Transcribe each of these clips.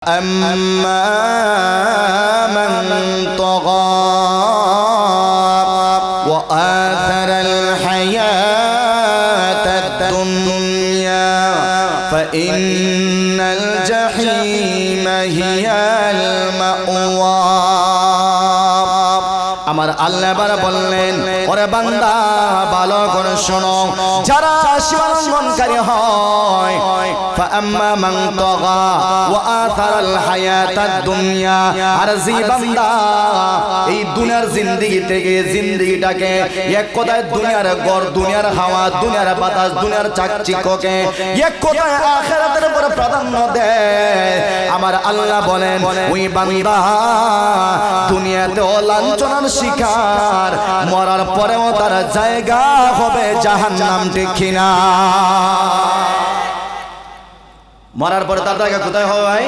أما من طغى وآثر الحياة الدنيا فإن الجحيم هي المأوى আমার আল্লাহ এবার বললেন ওরে বান্দা ভালো করে শোনো যারা সীমালঙ্ঘনকারী হয় فأما من طغى وآثر الحياة الدنيا আর যে বান্দা এই দুনিয়ার জিন্দেগি থেকে জিন্দেগিটাকে এক কথায় দুনিয়ার গড় দুনিয়ার হাওয়া দুনিয়ার বাতাস দুনিয়ার চাকচিক্যকে এক কথায় আখেরাতের উপর প্রাধান্য দেয় আমার আল্লাহ বলেন ওই বান্দা দুনিয়াতে লাঞ্ছনার শিকার মরার পরেও তার জায়গা হবে জাহান্নাম ঠিক কিনা মরার পরে তার জায়গা কোথায় ভাই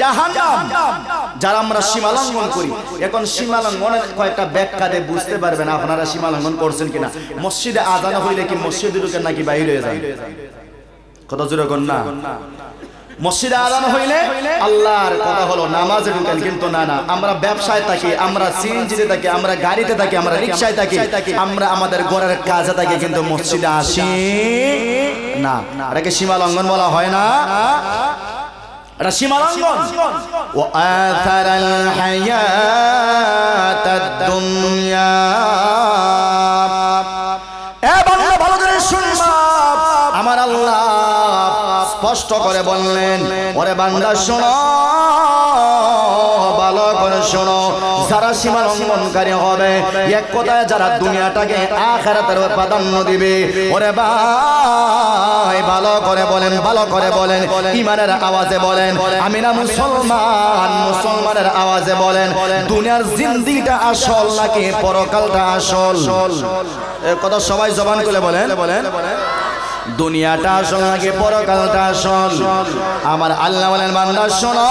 জাহান্নাম। যারা আমরা সীমালঙ্ঘন করি, এখন সীমালঙ্ঘনের কয়েকটা ব্যাখ্যা দিয়ে বুঝতে পারবেন আপনারা সীমা সীমালঙ্ঘন করছেন কিনা। মসজিদে আদান হইলে কি মসজিদে ঢুকে নাকি বাইরে হয়ে যায় কত জোরে না। মসজিদে আজান হইলে আল্লাহর কথা হলো নামাজে ঢুকেন, কিন্তু না না। আমরা ব্যবসায় থাকি, আমরা সিএনজিতে থাকি, আমরা গাড়িতে থাকি, আমরা রিক্সায় থাকি, আমরা আমাদের ঘরের কাজে থাকি, কিন্তু মসজিদে আসি না। এটাকে সীমা লঙ্ঘন বলা হয় না। এটা সীমা লঙ্ঘন ও স্পষ্ট করে বললেন, ওরে বান্দা, শোনো, ভালো করে শোনো, যারা সীমা লঙ্ঘনকারী হবে, এক কথায় যারা দুনিয়াটাকে আখেরাতের প্রাধান্য দিবে, ওরে ভাই, ভালো করে বলেন, ভালো করে বলেন ইমানের আওয়াজে বলেন আমি না মুসলমান, মুসলমানের আওয়াজে বলেন, দুনিয়ার জিন্দিটা আসল নাকি পরকালটা আসল? কথা সবাই জবান করে বলেন বলেন। দুনিয়াটা আসল নাকি পরকালটা আসল আমার আল্লাহ বলেন বান্দা শোনো।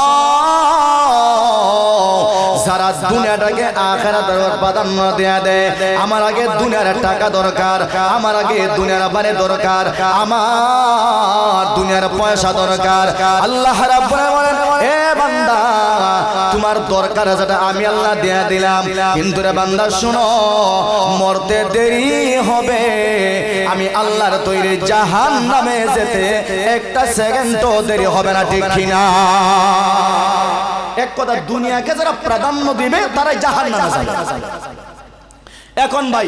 যারা দুনিয়াটাকে আখেরাতের প্রাধান্য দেয়া দেয় আমার আগে দুনিয়ার টাকা দরকার, আমার আগে দুনিয়ার বাড়ি দরকার, আমার দুনিয়ার পয়সা দরকার। আল্লাহ রাব্বুল এ বান্দা, তোমার দরকার যেটা আমি আল্লাহ দেয়া দিলাম। কিন্তু রে বান্দা, শোনো, মরতে দেরি হবে। আমি আল্লাহর তৈরি জাহান নামে যেতে একটা সেকেন্ড তো দেরি হবে না, ঠিক কিনা? এক কথা দুনিয়াকে যারা প্রাধান্য দিবে তারাই জাহান নামে যায় এখন ভাই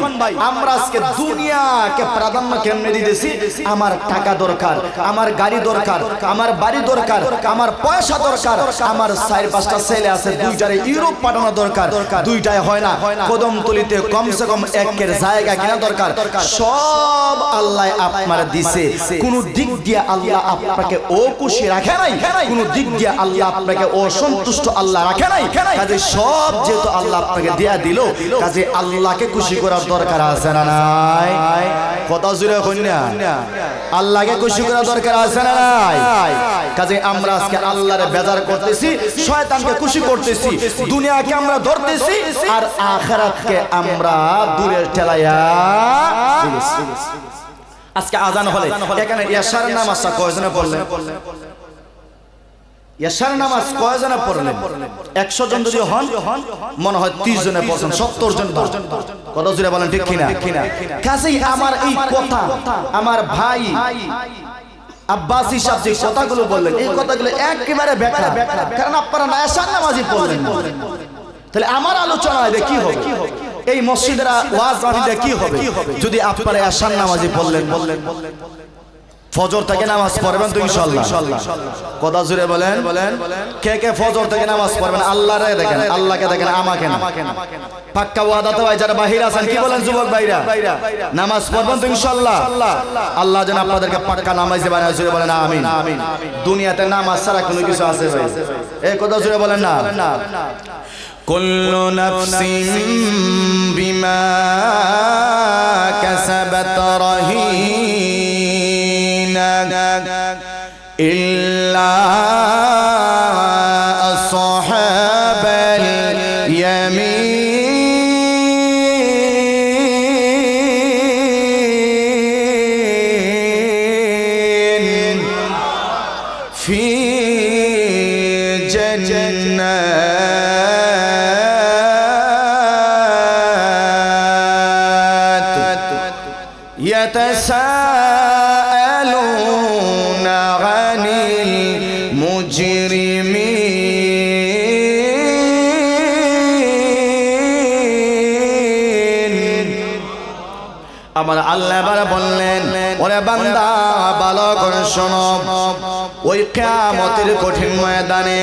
আমরা আজকে দুনিয়াকে প্রাধান্য কেমনে দিতেছি? আমার টাকা দরকার আমার গাড়ি দরকার আমার বাড়ি দরকার আমার পয়সা দরকার আমার চার পাঁচটা ছেলে আছে দুইটারে ইউরোপ পাঠানো দরকার দুইটাই হয় না কদম তুলিতে কমসে কম একের জায়গা কিনা দরকার। সব আল্লাহ আপনার দিছে। কোন দিক দিয়ে আল্লাহ আপনাকে ও খুশি রাখে নাই। কোন দিক দিয়ে আল্লাহ আপনাকে অসন্তুষ্ট আল্লাহ রাখে নাই। কাজে সব যেহেতু আল্লাহ আপনাকে দেয়া দিল কাজে আল্লাহকে খুশি করার দরকার আছে না নাই? কথা জুড়ে কন্যা আল্লাহকে খুশি করার দরকার আছে না নাই? কাজে আমরা আজকে আল্লাহরে বেজার করতেছি, শয়তানকে খুশি করতেছি, দুনিয়াকে আমরা ধরতেছি, আর আখেরাতকে আমরা দূরে ঠেলাইয়া আজকে আজান হলে, এখানে ইয়াসার নামাজটা কয়জনে পড়লেন নামাজ পড়লেন? একশো জন যদি হন মনে হয় ত্রিশ জনে পড়ছেন সত্তর জন কত জুড়ে বলেন ঠিক কিনা? কাজেই আমার এই কথা আমার ভাই আব্বাস হিসাব যে কথাগুলো বললেন এই কথাগুলো একেবারে বেকার কারণ আপনারা না নামাজই পড়লেন। তাহলে আমার আলোচনা হবে? কি হবে? এই মসজিদের ওয়াজ মাহফিলে কি হবে? যদি আপনারা এসার নামাজই পড়লেন। বললেন ফজর থেকে নামাজ পড়বেন তো ইনশাল্লাহ। কথা জুড়ে বলেন। বলেন। কে কে ফজর থেকে নামাজ পড়বেন? আল্লাহরে দেখেন আল্লাহকে দেখেন আমাকে না। পাক্কা ভাই যারা বাহির আছেন কি বলেন যুবক ভাইরা? নামাজ পড়বেন তো ইনশাল্লাহ। আল্লাহ যেন আপনাদেরকে পাক্কা নামাজে বানায় জুড়ে বলেন আমিন। দুনিয়াতে নামাজ ছাড়া কোনো কিছু আছে ভাই। এই কথা জুড়ে বলেন না। কুল্লু নাফসিন বিমা কাসাবাত إلا আমার আল্লাহ এবার বললেন ওরে বান্দা ভালো করে শোনো। ওই কেয়ামতের কঠিন ময়দানে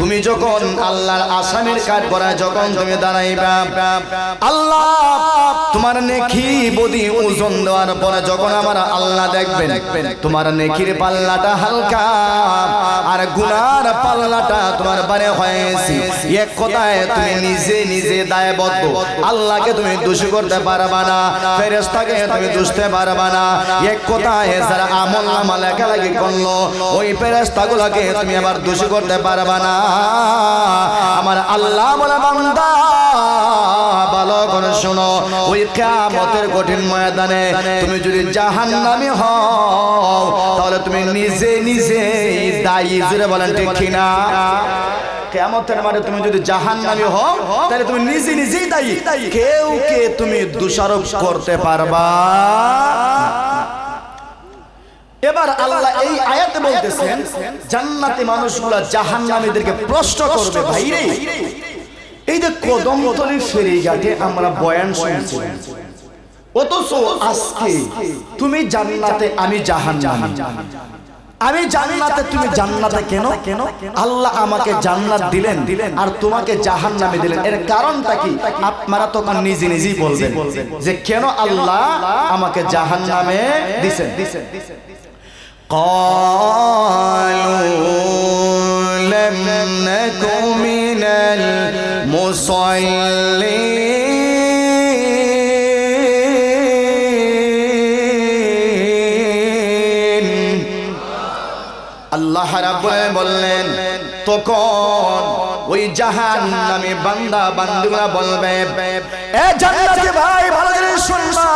তুমি যখন আল্লাহর আসামির কাঠ করা যখন তুমি দাঁড়াইবা, আল্লাহ তোমার নেকি বদি ওজন দেওয়ার পরে যখন আমার আল্লাহ দেখবেন, তোমার নেকির পাল্লাটা হালকা আর গুনার পাল্লাটা তোমার বারে হয়েছে। এক কথায় তুমি নিজে নিজে দায়বদ্ধ। আল্লাহকে তুমি দোষী করতে পারবা না ফেরেস্তাকে তুমি দুষতে পারবা না। এক কথায় যারা আমল নামা লেখালেখি করল, ওই ফেরেশতাগুলোকে তুমি আবার দোষী করতে পারবা না। আমার আল্লাহ বলে বান্দা, ভালো করে শোনো। ওই কিয়ামতের কঠিন ময়দানে তুমি যদি জাহান জাহান্নামী হও, তাহলে তুমি নিজে নিজে দায়ী জুড়ে বলেন ঠিক কিনা কেমতের মানে তুমি যদি জাহান্নামী হও, তাহলে তুমি নিজে নিজেই দায়ী। কেউ কে তুমি দোষারোপ করতে পারবা? এবার আল্লাহ এই আয়াতে বলতেছেন জান্নাতি মানুষগুলা জাহান্নামীদেরকে প্রশ্ন করবে ভাই রে এই যে কদমতলি ফেরিঘাটে আমরা বয়ান শুনছি। অথচ আজকে তুমি জান্নাতে আমি জাহান্নামী। আমি জান্নাতে তুমি জান্নাতে কেন? কেন? আল্লাহ আমাকে জান্নাত দিলেন দিলেন। আর তোমাকে জাহান্নামে দিলেন। এর কারণটা কি? আপনারা তখন নিজে নিজেই বলবেন যে কেন আল্লাহ আমাকে জাহান্নামে দিছেন দিছেন। قالوا لم نك من المصلين আল্লাহ রাব্বুল বললেন তখন ওই জাহান্নামী বান্দা বান্দুরা বলবে এ জান্নাতি ভাই ভালো করে শুনবা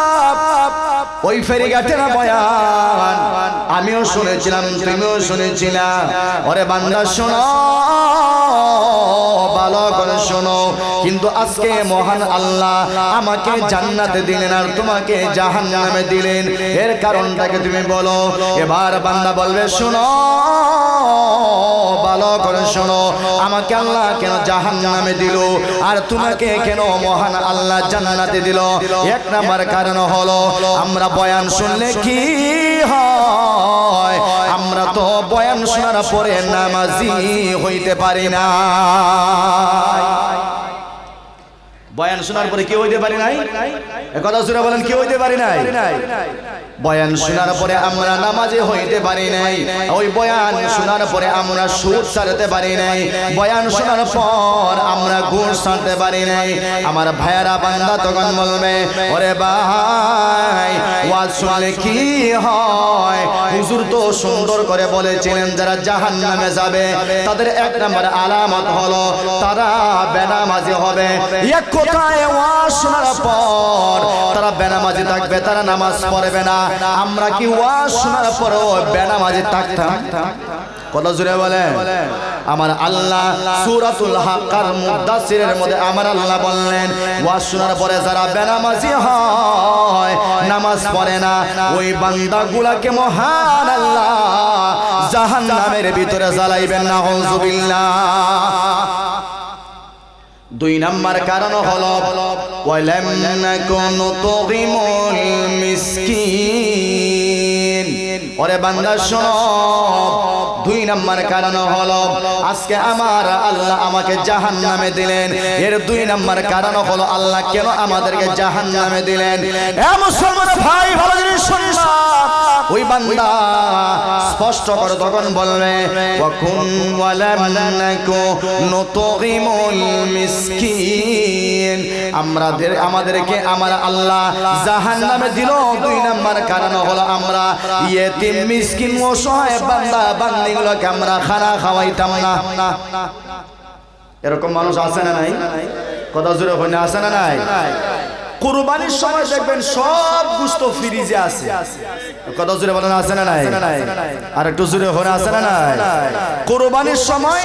ওই ফেরি ফেরিঘাটে না বয়ান। আমিও শুনেছিলাম তুমিও শুনেছিলাম। ওরে বান্দা শোনো। কিন্তু আজকে মহান আল্লাহ আমাকে জান্নাতে দিলেন আর তোমাকে জাহান্নামে দিলেন। এর কারণটাকে তুমি বলো। এবার বান্দা বলবে, শোনো, ভালো করে শোনো। আমাকে আল্লাহ কেন জাহান নামে দিল? আর তোমাকে কেন মহান আল্লাহ জান্নাতে দিল? এক নাম্বার কারণ হলো, আমরা বয়ান শুনলে কি হয়? আমরা তো বয়ান শোনার পরে নামাজি হইতে পারি না বয়ান শোনার পরে কেউ হইতে পারি নাই? কথা শুনে বলেন কেউ হইতে পারি নাই? বয়ান শোনার পরে আমরা নামাজে হইতে পারি নাই। ওই বয়ান শোনার পরে আমরা সুদ ছাড়তে পারি নাই। বয়ান শোনার পর আমরা গুণ ছাড়তে পারি নাই। আমার ভাইয়ারা বান্দা তখন বলবে, ওরে ভাই, ওয়াজ শুনলে কি হয়? হুজুর তো সুন্দর করে বলেছিলেন, যারা জাহান নামে যাবে, তাদের এক নম্বর আলামত হলো, তারা বেনামাজি হবে। এক কথায় ওয়াজ শোনার পর তারা বেনামাজি থাকবে, তারা নামাজ পড়বে না। আমরা কি ওয়াজ শোনার পরও বেনামাজি থাকতাম? কত জুড়ে বলে আমার আল্লাহ সূরাতুল হাক্কার মুদাসসিরের মধ্যে আমার আল্লাহ বললেন ওয়াজ পরে যারা বেনামাজি হয়, নামাজ পড়ে না, ওই বান্দাগুলাকে মহান আল্লাহ জাহান্নামের ভিতরে জ্বালাইবেন না হুজুবিল্লাহ দুই নাম্বার কারণ হলো ওরে বান্দা, শোনো, দুই নাম্বার কারণ হলো, আজকে আমার আল্লাহ আমাকে জাহান নামে দিলেন। এর দুই নাম্বার কারণ হলো, আল্লাহ কেন আমাদেরকে জাহান্নামে দিলেন? এ মুসলমান ভাই, ভালো জিনিস শুনবা ওই বান্দা স্পষ্ট করে তখন বলবে ওয়াকুন ওয়ালাম নাকুনু মিসকিন। আমাদের আমাদেরকে আমার আল্লাহ জাহান্নামে দিল। দুই নাম্বার কারণ হলো আমরা ইয়েতিম মিসকিন অসহায় বান্দা বান্দিগুলোকে আমরা খানা খাওয়াইতাম না। এরকম মানুষ আছে না নাই? কথা জোরে হয় না আছে না নাই? কুরবানির সময় দেখবেন সব গুস্ত ফ্রিজে আছে। কত জোরে বলেন, আছে না নাই? আর একটু জোরে হরে আছে না নাই? কোরবানির সময়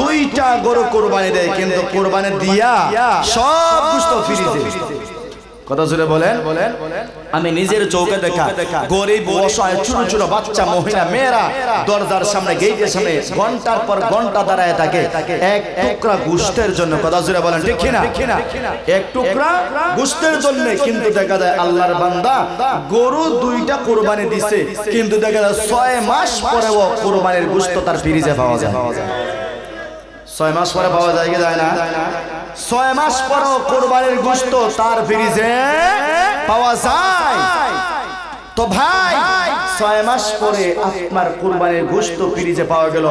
দুইটা গরু কোরবানি দেয়, কিন্তু কোরবানি দিয়া সব গুস্ত ফিরিয়ে কথা জোরে বলেন? বলেন আমি নিজের চৌকে দেখা। গরিব অসহায় ছোট ছোট বাচ্চা, মহিলা, মেয়েরা দরজার সামনে গেটের সামনে ঘণ্টার পর ঘণ্টা দাঁড়ায় থাকে। এক টুকরা গুস্তের জন্য কথা জোরে বলেন, ঠিক কিনা? এক টুকরা গুস্তের জন্য কিন্তু দেখা যায় আল্লাহর বান্দা গরু দুইটা কোরবানি দিছে, কিন্তু দেখা যায় ছয় মাস পরেও কোরবানির গুস্ত তার ফিরিজে পাওয়া যায়। ছয় মাস পরে পাওয়া যায় কি যায় না? ছয় মাস পরও কোরবানির গোস্ত তার ফ্রিজে পাওয়া যায়। তো ভাই ছয় মাস পরে আপনার কোরবানির গোশত ফ্রিজে পাওয়া গেল।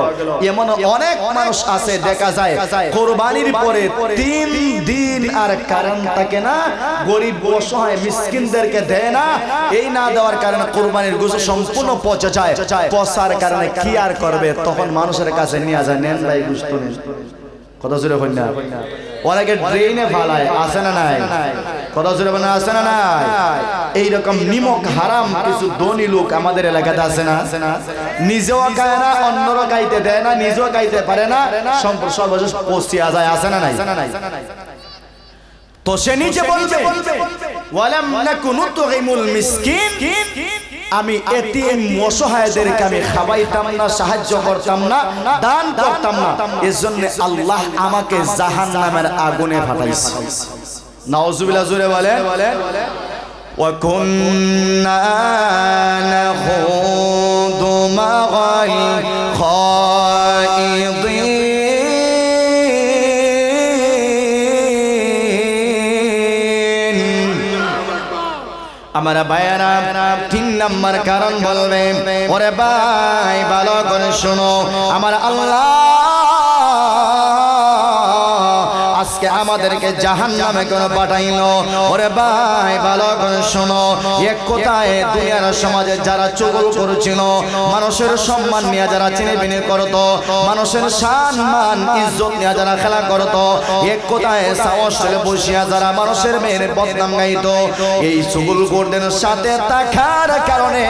এমন অনেক মানুষ আছে, দেখা যায়, কোরবানির পরে তিন দিন আর কারণ থাকে না, গরিব অসহায় মিসকিনদেরকে দেয় না। এই না দেওয়ার কারণে কোরবানির গোশত সম্পূর্ণ পচে যায়। পচার কারণে কি আর করবে? তখন মানুষের কাছে নিয়ে যায়, নেন ভাই, গোশত নেন। কত জোরে হই না। অনেকে ড্রেনে ফালায় আছে না নাই? কত জোরে মানে আছে না নাই? এইরকম নিমক হারাম কিছু ধনী লোক আমাদের এলাকাতে আছে না। নিজেও খায় না অন্যরা গাইতে দেয় না নিজেও গাইতে পারে না। সম্পর্ক সর্বশেষ পচিয়া যায় আছে না নাই। তো সে নিচে বলবে ওয়ালাম নাকুনু তুগিমুল মিসকিন। আমি এতিম অসহায়দেরকে আমি খাওয়াইতাম না সাহায্য করতাম না দান করতাম না এজন্য আল্লাহ আমাকে জাহান্নামের আগুনে ফাটাইছে নাউজুবিল্লাহ জোরে বলে وكنا نخوض مع الخائضين আমার বায়রা তিন নাম্বার কারণ বলবে। ওরে ভাই ভালো করে শোনো। আমার আল্লাহ আজকে আমাদেরকে জাহান নামে কেন পাঠাইলো? ওরে ভাই, ভালো করে শোনো। এক কোথায় দুনিয়ার সমাজে যারা চুগল করেছিল? মানুষের সম্মান নিয়ে যারা চিনে বিনে করতো, মানুষের সম্মান ইজ্জত নিয়ে যারা খেলা করতো এক কোথায় সাহস বসিয়া যারা মানুষের মেয়ের বদনাম গাইতো? এই চুগল গোর্ডের সাথে থাকার কারণে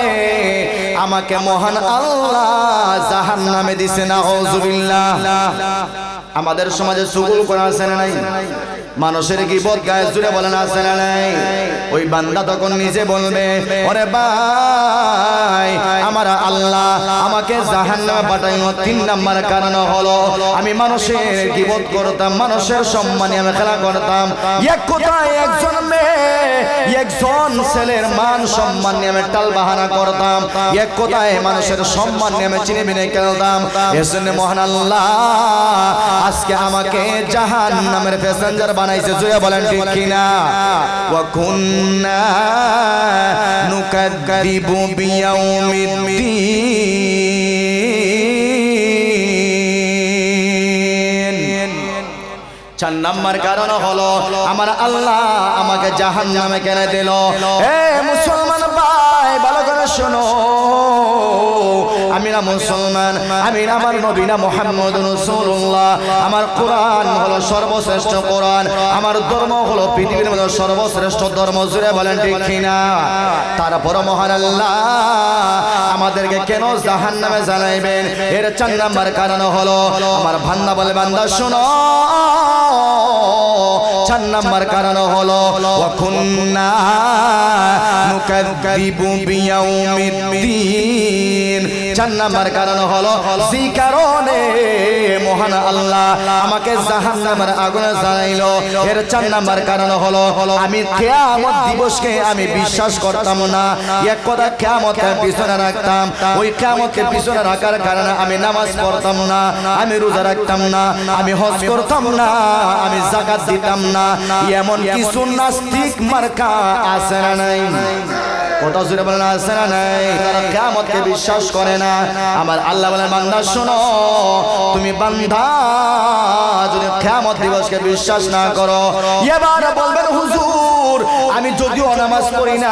আমাকে মহান আল্লাহ জাহান নামে দিছে না হজুবিল্লাহ আমাদের সমাজে সুগুল করা আছে না নাই? মানুষের কি বদ গায়ে জুড়ে বলেন, আছে না নাই? ওই বান্দা তখন নিজে বলবে, ওরে ভাই, আমার আল্লাহ আমাকে জাহান্নামে পাঠাইল। তিন নাম্বার কারণ হলো, আমি মানুষের গিবত করতাম, মানুষের সম্মানে আমি খেলা করতাম। এক কোথায় একজন মেয়ে, একজন ছেলের মান সম্মান নিয়ে আমি টাল বাহানা করতাম। এক কোথায় মানুষের সম্মান নিয়ে আমি চিনে বিনে খেলতাম। এজন্য মহান আল্লাহ, আজকে আমাকে জাহান নামের প্যাসেঞ্জার বানাইছে জুড়ে বলেন ঠিক কিনা? চার নাম্বার কারণ হলো, আমার আল্লাহ আমাকে জাহান নামে কেন দিল। মুসলমান ভাই, ভালো করে শোনো। আমি না মুসলমান আমি না আমার নবী না মোহাম্মদ রসুল্লাহ আমার কোরআন হলো সর্বশ্রেষ্ঠ কোরআন, আমার ধর্ম হলো পৃথিবীর মধ্যে সর্বশ্রেষ্ঠ ধর্ম, জুড়ে বলেন ঠিক কিনা? তারপর মহান আল্লাহ আমাদেরকে কেন জাহান নামে জানাইবেন এর চার নাম্বার কারণ হলো, আমার ভান্না বলে, বান্দা, শোনো। চার নাম্বার কারণ হলো ওয়াকুন্না নুকাদ্দিবু বিয়াউমিদ্দিন। চার কারণ হলো, যে কারণে মহান আল্লাহ আমাকে জাহান্নামের আগুনে জ্বালাইলো। এর চার নাম্বার কারণ হলো, আমি কিয়ামত দিবসকে আমি বিশ্বাস করতাম না। এক কথা কিয়ামতের পিছনে রাখতাম। ওই কিয়ামতকে পিছনে রাখার কারণে আমি নামাজ পড়তাম না, আমি রোজা রাখতাম না, আমি হজ করতাম না, আমি জাকাত দিতাম না। এমন কিছু নাস্তিক মার্কা আছে না নাই? কথা জুড়ে বলেন, আছে না নাই? তারা কিয়ামতকে বিশ্বাস করে না। আমার আল্লাহ বলেন, বান্দা, শোনো, তুমি বান্দা, যদি খেয়ামত দিবসকে বিশ্বাস না করো, এবার বলবেন হুজুর নামাজ পড়ি না।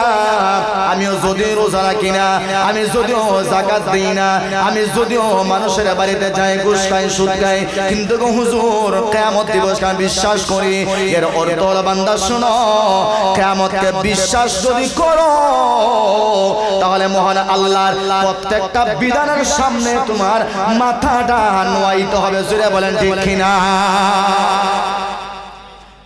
আমিও যদিও রোজা রাখি না, আমি যদিও জাকাত দিই না, আমি যদিও মানুষের বাড়িতে যাই, ঘুষ খাই, সুদ খাই। কিন্তু হুজুর, কেয়ামত দিবসকে আমি বিশ্বাস করি, এর অর্থ বান্দা শোনো, কেয়ামতকে বিশ্বাস যদি করো, তাহলে মহান আল্লাহর প্রত্যেকটা বিধানের সামনে তোমার মাথাটা নোয়াইতে হবে। জুড়ে বলেন ঠিক কিনা?